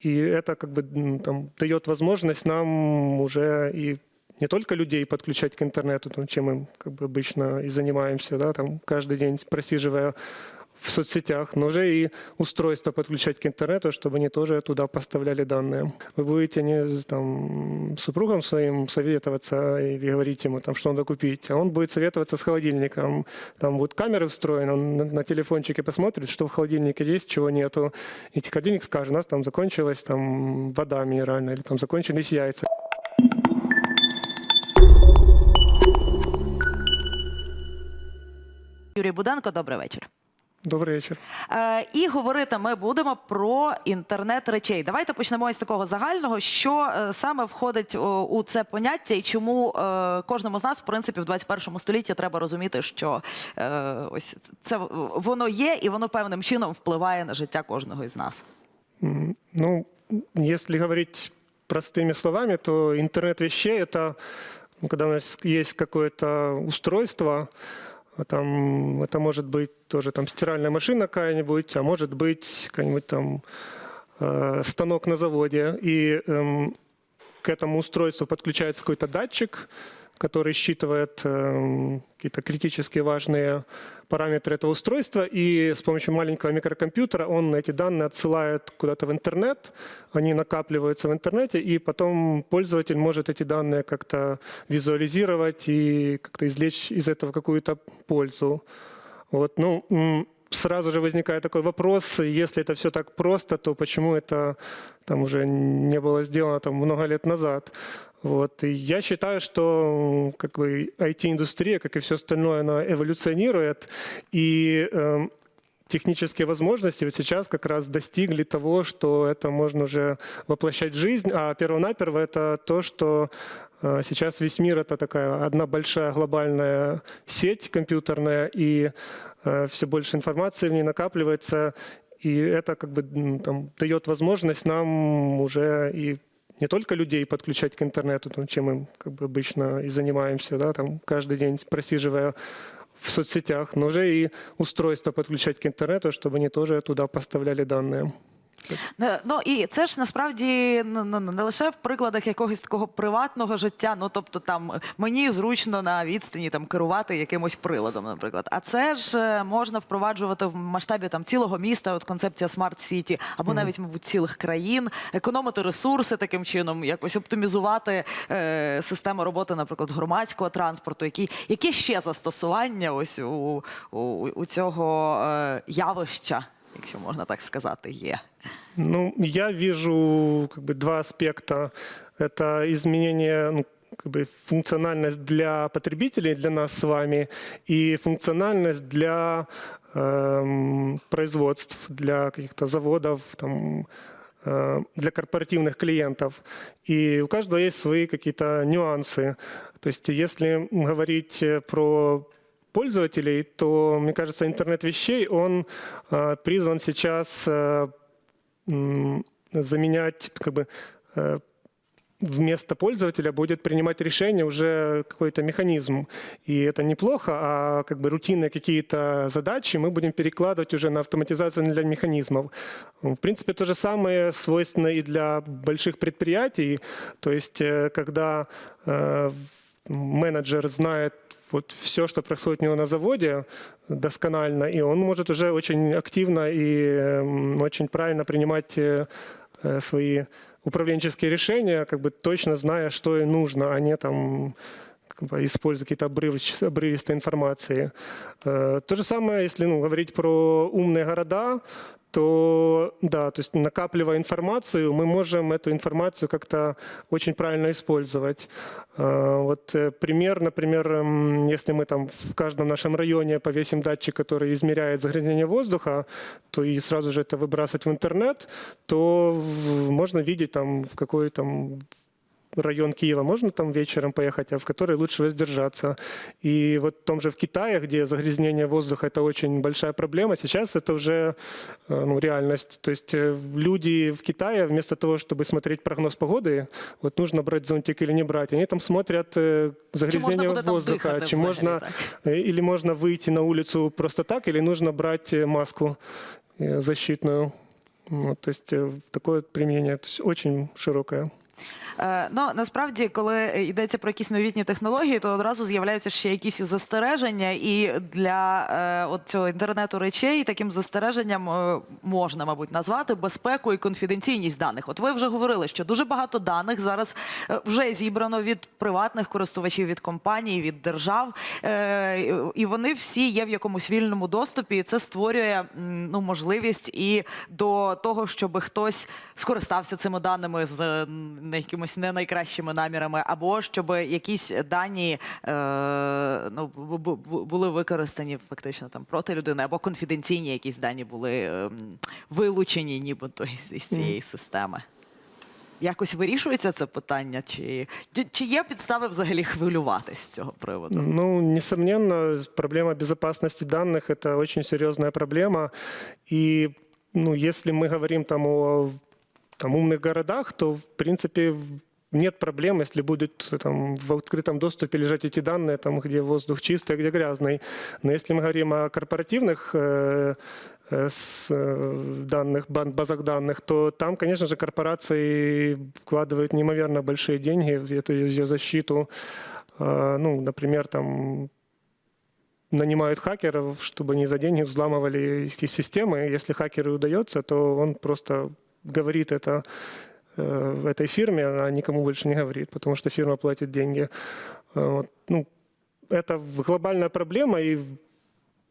И это как бы м, там, дает возможность нам уже и не только людей подключать к интернету, там, чем мы как бы обычно и занимаемся, да, там каждый день просиживая в соцсетях, но уже и устройства подключать к интернету, чтобы они тоже туда поставляли данные. Вы будете не там, супругом своим советоваться или говорить ему, там, что надо купить, а он будет советоваться с холодильником. Там будут камеры встроены, он на, телефончике посмотрит, что в холодильнике есть, чего нету. И холодильник скажет, у нас там закончилась там, вода минеральная или там закончились яйца. Юрій Буденко, добрий вечір. Добрый вечер. Е, і говорити ми будемо про інтернет речей. Давайте почнемо із такого загального, що е, саме входить о, у це поняття, і чому е, кожному з нас, в принципі, в 21 столітті треба розуміти, що е, ось це в- воно є, і воно певним чином впливає на життя кожного із нас. М, Ну, если говорить простыми словами, то интернет вещей это ну, когда у нас есть какое-то устройство, а там это может быть тоже там стиральная машина какая-нибудь, а может быть какой-нибудь там э, станок на заводе, и эм, к этому устройству подключается какой-то датчик, который считывает эм, какие-то критически важные параметры этого устройства, и с помощью маленького микрокомпьютера он эти данные отсылает куда-то в интернет, они накапливаются в интернете, и потом пользователь может эти данные как-то визуализировать и как-то извлечь из этого какую-то пользу. Вот, ну, сразу же возникает такой вопрос, если это все так просто, то почему это там уже не было сделано там много лет назад? Вот. И я считаю, что как бы IT-индустрия, как и все остальное, она эволюционирует, и эм, технические возможности вот сейчас как раз достигли того, что это можно уже воплощать в жизнь, а первонаперво это то, что э, сейчас весь мир это такая одна большая глобальная сеть компьютерная, и все больше информации в ней накапливается, и это как бы там, дает возможность нам уже и не только людей подключать к интернету, там, чем мы как бы обычно и занимаемся, да, там каждый день просиживая в соцсетях, но уже и устройства подключать к интернету, чтобы они тоже туда поставляли данные. Е, Ну і це ж насправді ну, ну, не лише в прикладах якогось такого приватного життя. Ну тобто, там мені зручно на відстані там керувати якимось приладом, наприклад. А це ж е, можна впроваджувати в масштабі там цілого міста, от концепція City, або навіть, мабуть, цілих країн, економити ресурси таким чином, якось оптимізувати е, систему роботи, наприклад, громадського транспорту. Які, які ще застосування ось у, у, у цього е, явища, якщо можна так сказати, є? Ну, я вижу как бы два аспекта. Это изменение ну, как бы функциональность для потребителей, для нас с вами, и функциональность для эм, производств, для каких-то заводов, там, э, для корпоративных клиентов. И у каждого есть свои какие-то нюансы. То есть если говорить э, про пользователей, то, мне кажется, интернет вещей, он э, призван сейчас э, заменять как бы э, вместо пользователя будет принимать решение уже какой-то механизм. И это неплохо, а как бы рутинные какие-то задачи мы будем перекладывать уже на автоматизацию для механизмов. В принципе, то же самое свойственно и для больших предприятий. То есть, когда менеджер знает вот все, что происходит у него на заводе, досконально, и он может уже очень активно и м, очень правильно принимать э, э, свои управленческие решения, как бы точно зная, что и нужно, а не там как бы используя какие-то обрывистые информации. Э, То же самое, если ну, говорить про умные города, то да, то есть накапливая информацию, мы можем эту информацию как-то очень правильно использовать. Э, Вот э, пример, например, м, если мы там в каждом нашем районе повесим датчик, который измеряет загрязнение воздуха, то и сразу же это выбрасывать в интернет, то можно видеть там в какой там район Киева можно там вечером поехать, а в который лучше воздержаться. И вот в том же в Китае, где загрязнение воздуха это очень большая проблема, сейчас это уже э, ну, реальность. То есть э, люди в Китае вместо того, чтобы смотреть прогноз погоды, вот нужно брать зонтик или не брать, они там смотрят э, загрязнение буде там воздуха, дихати чи взагалі, можно так? э, или можно выйти на улицу просто так, или нужно брать э, маску э, защитную. Вот, то есть э, такое применение то есть очень широкое. Е, Ну насправді, коли йдеться про якісь новітні технології, то одразу з'являються ще якісь застереження, і для е, от цього інтернету речей таким застереженням е, можна, мабуть, назвати безпеку і конфіденційність даних. От ви вже говорили, що дуже багато даних зараз вже зібрано від приватних користувачів, від компаній, від держав, і вони всі є в якомусь вільному доступі. І це створює ну можливість і до того, щоб хтось скористався цими даними з е, не якимось не найкращими намірами, або щоб якісь дані е, ну, бу- бу- бу- були використані фактично там проти людини, або конфіденційні якісь дані були ем, вилучені, нібито із, із цієї системи. Якось вирішується це питання, чи, чи, чи є підстави взагалі хвилюватись з цього приводу? Ну, несомненно, проблема безопасности данных – это очень серьезная проблема. И ну, если мы говорим там о там, умных городах, то, в принципе, нет проблем, если будут там, в открытом доступе лежать эти данные, там, где воздух чистый, а где грязный. Но если мы говорим о корпоративных э, э, с, э, данных, базах данных, то там, конечно же, корпорации вкладывают неимоверно большие деньги в эту ее защиту. А, Ну, например, там нанимают хакеров, чтобы они за деньги взламывали эти системы. Если хакеру удается, то он просто говорит это э, в этой фирме, а никому больше не говорит, потому что фирма платит деньги. Э, вот, Ну, это глобальная проблема, и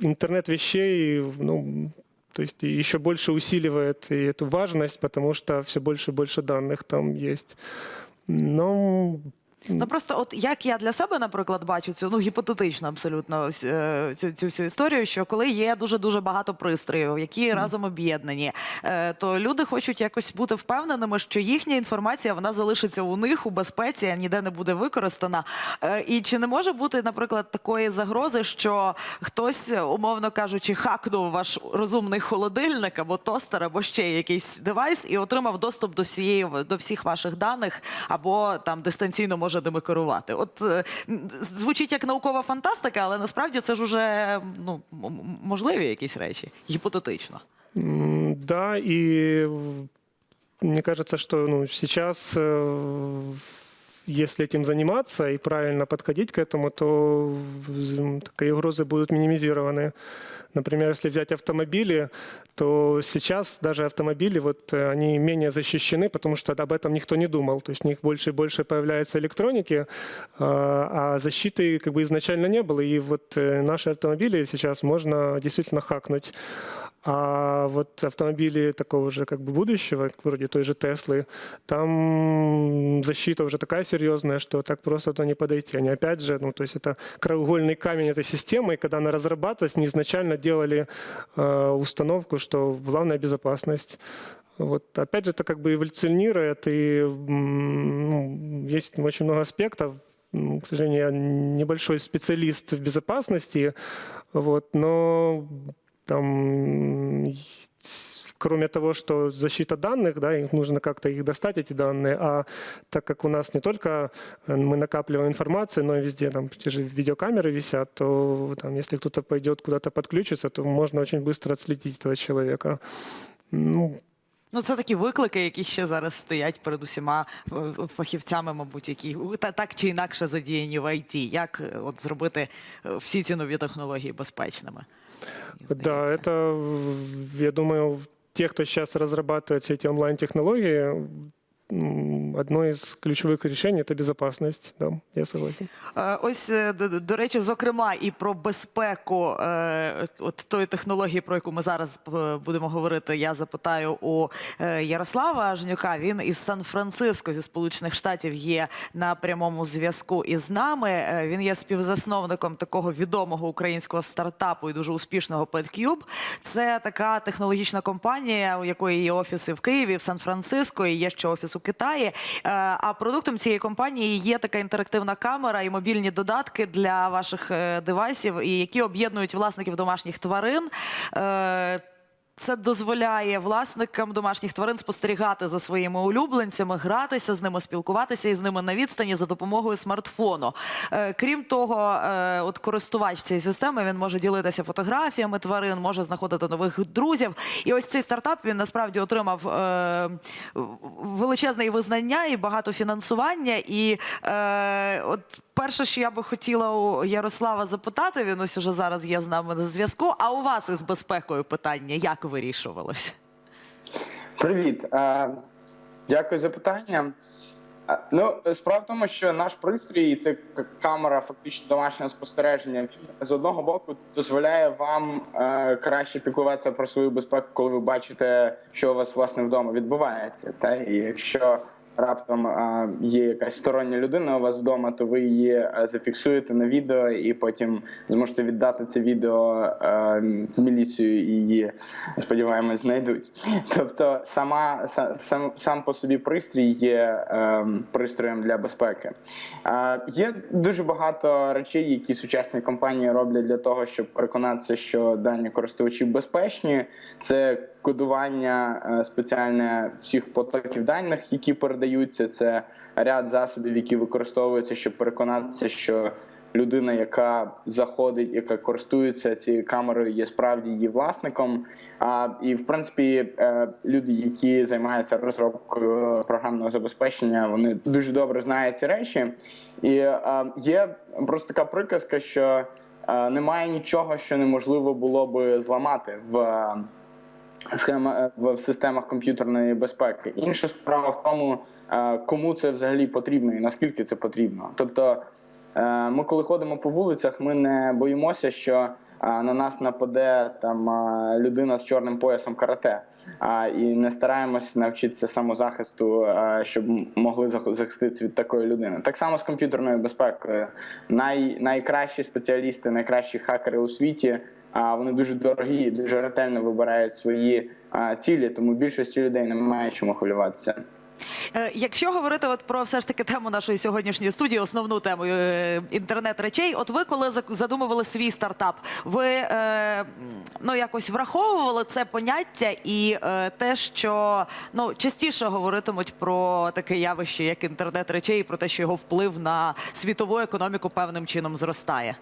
интернет вещей, ну, то есть еще больше усиливает и эту важность, потому что все больше и больше данных там есть. Но Ну просто, от як я для себе, наприклад, бачу цю ну гіпотетично абсолютно е, цю, цю всю історію, що коли є дуже дуже багато пристроїв, які разом об'єднані, е, то люди хочуть якось бути впевненими, що їхня інформація вона залишиться у них у безпеці, а ніде не буде використана. Е, І чи не може бути, наприклад, такої загрози, що хтось, умовно кажучи, хакнув ваш розумний холодильник або тостер, або ще якийсь девайс, і отримав доступ до всієї до всіх ваших даних, або там дистанційно може ними демокерувати. От е, звучить як наукова фантастика, але насправді це ж уже ну можливі якісь речі, гіпотетично. М, Да, і мне кажется, что ну, сейчас, э, если этим заниматься и правильно подходить к этому, то в- такие угрозы будут минимизированы. Например, если взять автомобили, то сейчас даже автомобили, вот э, они менее защищены, потому что об этом никто не думал. То есть в них больше и больше появляется электроники, а а защиты как бы изначально не было. И вот э, наши автомобили сейчас можно действительно хакнуть. А вот автомобили такого же как бы будущего, вроде той же Теслы, там защита уже такая серьезная, что так просто туда не подойти. Они опять же, ну то есть это краеугольный камень этой системы, и когда она разрабатывалась, они изначально делали э, установку, что главная безопасность. Вот опять же, это как бы эволюционирует, и ну, есть очень много аспектов. М, К сожалению, я небольшой специалист в безопасности, вот, но там м, с- кроме того, что защита данных, да, их нужно как-то их достать, эти данные, а так как у нас не только э, мы накапливаем информацию, но и везде там те же видеокамеры висят, то там, если кто-то пойдет куда-то подключиться, то можно очень быстро отследить этого человека. Ну, Ну, це такі виклики, які ще зараз стоять перед усіма е, фахівцями, мабуть, які та так чи інакше задіяні в ІТ. Як е, от зробити е, всі ці нові технології безпечними? Мені Да, здається. это, в- я думаю, те, кто сейчас разрабатывает все эти онлайн-технологии, м, одно из ключевых решений – это безопасность. Да, я согласен. Ось е, до, речі, зокрема, і про безпеку е, от тої технології, про яку ми зараз е, будемо говорити, я запитаю у Ярослава Жнюка. Він із Сан-Франциско зі Сполучених Штатів є на прямому зв'язку із нами. Він є співзасновником такого відомого українського стартапу і дуже успішного PetCube. Це така технологічна компанія, у якої є офіси в Києві, в Сан-Франциско, і є ще офіс у Китаї. Е, А продуктом цієї компанії є така інтерактивна камера і мобільні додатки для ваших е, девайсів, які об'єднують власників домашніх тварин. Це дозволяє власникам домашніх тварин спостерігати за своїми улюбленцями, гратися з ними, спілкуватися із ними на відстані за допомогою смартфону. Е, крім того, е, от користувач цієї системи він може ділитися фотографіями тварин, може знаходити нових друзів. І ось цей стартап він насправді отримав е, величезне визнання і багато фінансування. І е, от перше, що я би хотіла у Ярослава запитати, він ось уже зараз є з нами на зв'язку. А у вас із безпекою питання як вирішувалось? Привіт. Дякую за питання. Ну, справа в тому, що наш пристрій це камера фактично домашнього спостереження. З одного боку дозволяє вам е, краще піклуватися про свою безпеку, коли ви бачите, що у вас власне вдома відбувається. Та і якщо раптом є якась стороння людина у вас вдома, то ви її е, зафіксуєте на відео і потім зможете віддати це відео е, в міліцію і її сподіваємось знайдуть. Тобто, сама сам, сам по собі пристрій є е, пристроєм для безпеки. Є дуже багато речей, які сучасні компанії роблять для того, щоб переконатися, що дані користувачі безпечні. Це кодування е, спеціальне всіх потоків даних, які передаються. Це ряд засобів, які використовуються, щоб переконатися, що людина, яка заходить, яка користується цією камерою, є справді її власником. А, і в принципі, е, люди, які займаються розробкою програмного забезпечення, вони дуже добре знають ці речі. І е, є просто така приказка, що немає нічого, що неможливо було би зламати в. Схема е, в системах комп'ютерної безпеки. Інша справа в тому, е, кому це взагалі потрібно і наскільки це потрібно. Тобто, е, ми, коли ходимо по вулицях, ми не боїмося, що на нас нападе там людина з чорним поясом карате, а, і не стараємось навчитися самозахисту, щоб могли зах- захиститися від такої людини. Так само з комп'ютерною безпекою. Най, найкращі спеціалісти, найкращі хакери у світі. А вони дуже дорогі, і дуже ретельно вибирають свої цілі, тому більшості людей немає чому хвилюватися. Е, Якщо говорити от про все ж таки тему нашої сьогоднішньої студії, основну тему е, інтернет речей, от ви коли задумували свій стартап, ви е, ну якось враховували це поняття і е, те, що ну частіше говоритимуть про таке явище, як інтернет речей, і про те, що його вплив на світову економіку певним чином зростає.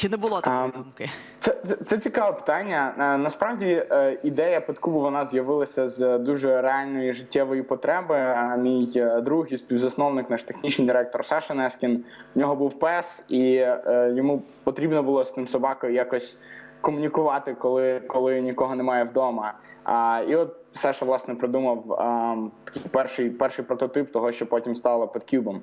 Чи не було такої думки? Це, це, це цікаве питання. Е, Насправді е, ідея подкубу вона з'явилася з дуже реальної життєвої потреби. Мій е, друг і співзасновник, наш технічний директор Саша Нескін, в нього був пес, і йому потрібно було з цим собакою якось комунікувати, коли, коли нікого немає вдома. А, і от Саша власне придумав такий перший, перший прототип того, що потім стало подкюбом.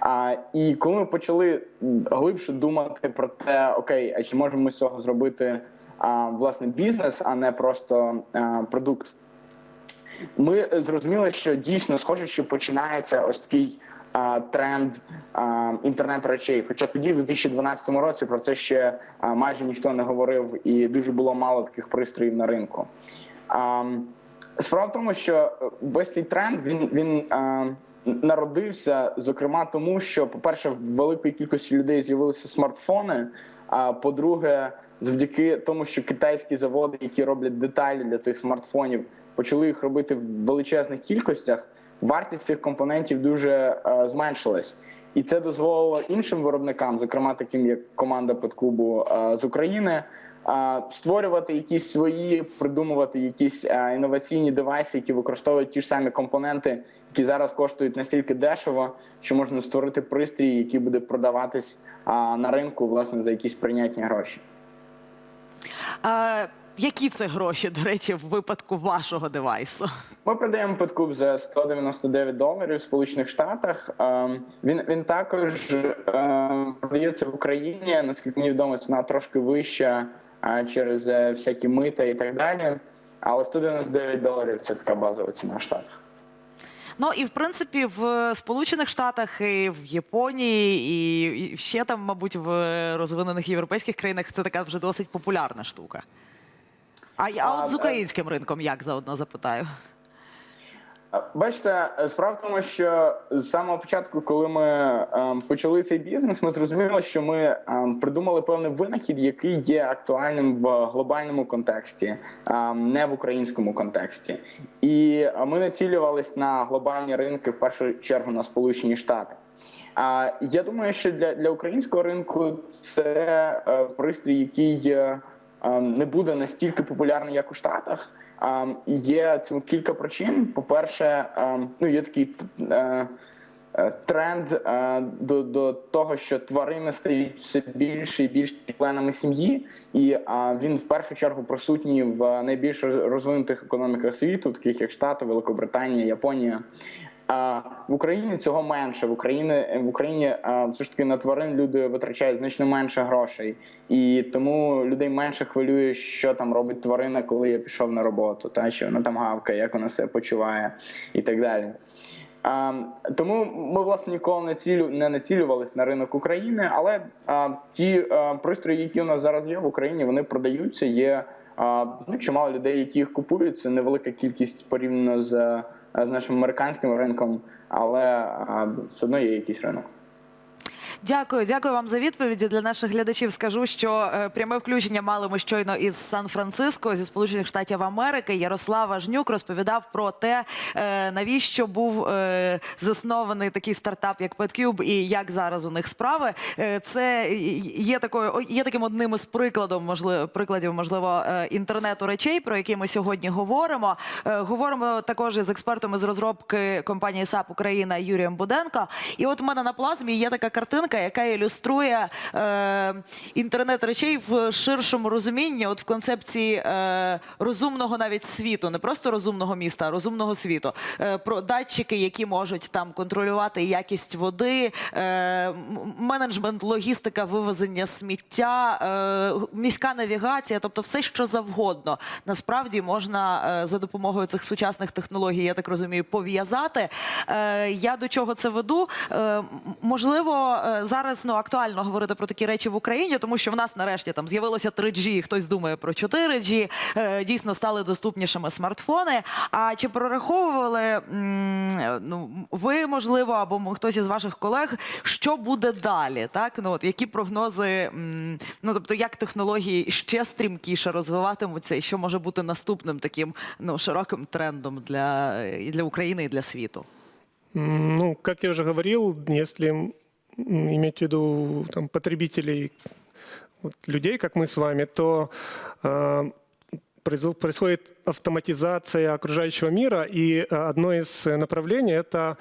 А, і коли ми почали глибше думати про те, окей, а чи можемо ми з цього зробити а, власне бізнес, а не просто а, продукт. Ми зрозуміли, що дійсно схоже, що починається ось такий тренд інтернет речей. Хоча тоді, в 2012 році, про це ще майже ніхто не говорив, і дуже було мало таких пристроїв на ринку. Справа в тому, що весь цей тренд він, він а, народився, зокрема, тому що, по-перше, в великої кількості людей з'явилися смартфони. А по-друге, завдяки тому, що китайські заводи, які роблять деталі для цих смартфонів, почали їх робити в величезних кількостях, вартість цих компонентів дуже е, зменшилась. І це дозволило іншим виробникам, зокрема таким як команда Петклубу е, з України, е, створювати якісь свої, придумувати якісь е, інноваційні девайси, які використовують ті ж самі компоненти, які зараз коштують настільки дешево, що можна створити пристрій, який буде продаватись на ринку власне за якісь прийнятні гроші. А, які це гроші, до речі, в випадку вашого девайсу? Ми продаємо Петкуб за 199 доларів в Сполучених Штатах. Ем, Він він також ем, продається в Україні. Наскільки мені відомо, ціна трошки вища е, через е, всякі мита і так далі. Але 199 доларів це така базова ціна в Штатах. Ну і в принципі в Сполучених Штатах, і в Японії, і ще там, мабуть, в розвинених європейських країнах це така вже досить популярна штука. А, А, от з е, українським ринком як заодно запитаю? Бачите, справа в тому, що з самого початку, коли ми ем, почали цей бізнес, ми зрозуміли, що ми ем, придумали певний винахід, який є актуальним в глобальному контексті, ем, не в українському контексті. І е, ми націлювались на глобальні ринки, в першу чергу на Сполучені Штати. А я думаю, що для, для українського ринку це е, пристрій, який е, не буде настільки популярний, як у Штатах. Є цьому кілька причин. По-перше, ну є такий е, е, тренд е, до, до того, що тварини стають все більше і більше членами сім'ї, і він в першу чергу присутній в найбільш розвинутих економіках світу, таких як Штати, Великобританія, Японія. В Україні цього менше. В Україні в Україні все ж таки на тварин люди витрачають значно менше грошей, і тому людей менше хвилює, що там робить тварина, коли я пішов на роботу, та чи вона там гавкає, як вона себе почуває, і так далі. А, тому ми власне ніколи не цілю не націлювались на ринок України, але а, ті а, пристрої, які у нас зараз є в Україні, вони продаються. Є а, ну, чимало людей, які їх купують. Це невелика кількість порівняно з, з нашим американським ринком, але все одно є якийсь ринок. Дякую, дякую вам за відповіді. Для наших глядачів скажу, що е, пряме включення мали ми щойно із Сан-Франциско зі Сполучених Штатів Америки. Ярослав Важнюк розповідав про те, е, навіщо був е, заснований такий стартап, як PetCube, і як зараз у них справи. Це є такою є таким одним із прикладом, можливо, прикладів, можливо, інтернету речей, про які ми сьогодні говоримо. Говоримо також із експертом із розробки компанії САП Україна Юрієм Буденко. І от у мене на плазмі є така картинка, яка ілюструє е, інтернет речей в ширшому розумінні, от в концепції е, розумного навіть світу, не просто розумного міста, а розумного світу. Е, про датчики, які можуть там контролювати якість води, е, менеджмент, логістика, вивезення сміття, е, міська навігація, тобто все, що завгодно. Насправді можна е, за допомогою цих сучасних технологій, я так розумію, пов'язати. Е, я до чого це веду? Е, можливо, е, зараз ну актуально говорити про такі речі в Україні, тому що в нас нарешті там з'явилося 3G, хтось думає про 4G, е, дійсно стали доступнішими смартфони. А чи прораховували ну, ви, можливо, або хтось із ваших колег, що буде далі? Так, ну от які прогнози, ну тобто, як технології ще стрімкіше розвиватимуться, і що може бути наступним таким ну широким трендом для, і для України, і для світу? Ну, как я уже говорил, если иметь в виду там, потребителей, вот, людей, как мы с вами, то э, произо- происходит автоматизация окружающего мира, и э, одно из э, направлений – это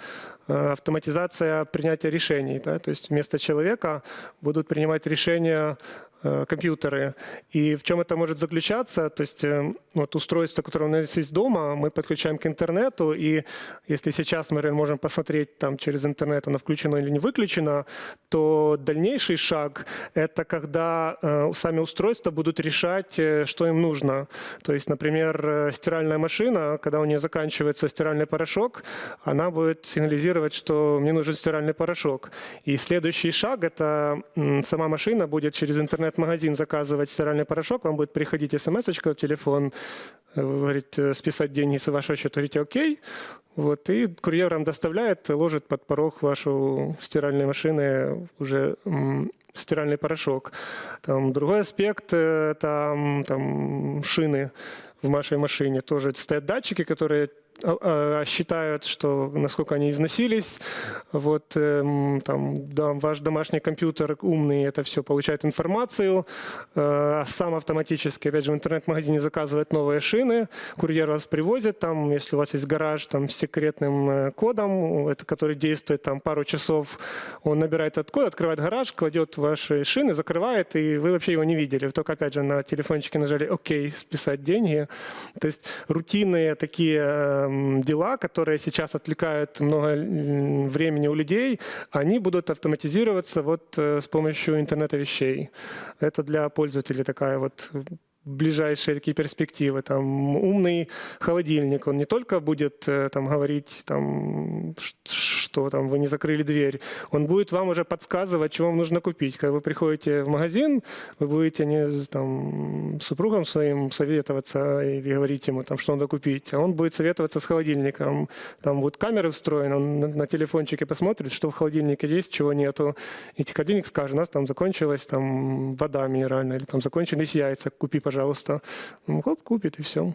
э, автоматизация принятия решений. Да? То есть вместо человека будут принимать решения э, компьютеры. И в чем это может заключаться? То есть э, вот устройство, которое у нас есть дома, мы подключаем к интернету, и если сейчас мы можем посмотреть там через интернет, оно включено или не выключено, то дальнейший шаг – это когда э, сами устройства будут решать, э, что им нужно. То есть, например, э, стиральная машина, когда у нее заканчивается стиральный порошок, она будет сигнализировать, что мне нужен стиральный порошок. И следующий шаг – это сама машина будет через интернет-магазин заказывать стиральный порошок, вам будет приходить смс в телефон, э, вы говорите, списать деньги с вашего счета, говорите «Окей», вот, и курьер вам доставляет, ложит под порог вашу стиральной машины уже стиральный порошок. Там, другой аспект э, – это м, там, шины в вашей машине. Тоже стоят датчики, которые считают, что насколько они износились. Вот эм, там да, ваш домашний компьютер умный это все получает информацию, э, а сам автоматически, опять же, в интернет-магазине заказывает новые шины, курьер вас привозит, там, если у вас есть гараж там, с секретным э, кодом, это, который действует там пару часов, он набирает этот код, открывает гараж, кладет ваши шины, закрывает, и вы вообще его не видели. Вы только, опять же, на телефончике нажали «Окей», списать деньги. То есть рутинные такие эм, дела, которые сейчас отвлекают много м, времени у людей, они будут автоматизироваться вот э, с помощью интернета вещей. Это для пользователей такая вот ближайшие такие перспективы. Там умный холодильник, он не только будет э, там говорить, там, ш- что там вы не закрыли дверь, он будет вам уже подсказывать, что вам нужно купить. Когда вы приходите в магазин, вы будете не с там, супругом своим советоваться или говорить ему, там, что надо купить, а он будет советоваться с холодильником. Там будут камеры встроены, он на телефончике посмотрит, что в холодильнике есть, чего нету. И холодильник скажет, у нас там закончилась там, вода минеральная, или там закончились яйца, купи, пожалуйста. Ну, хоп, купит, и все.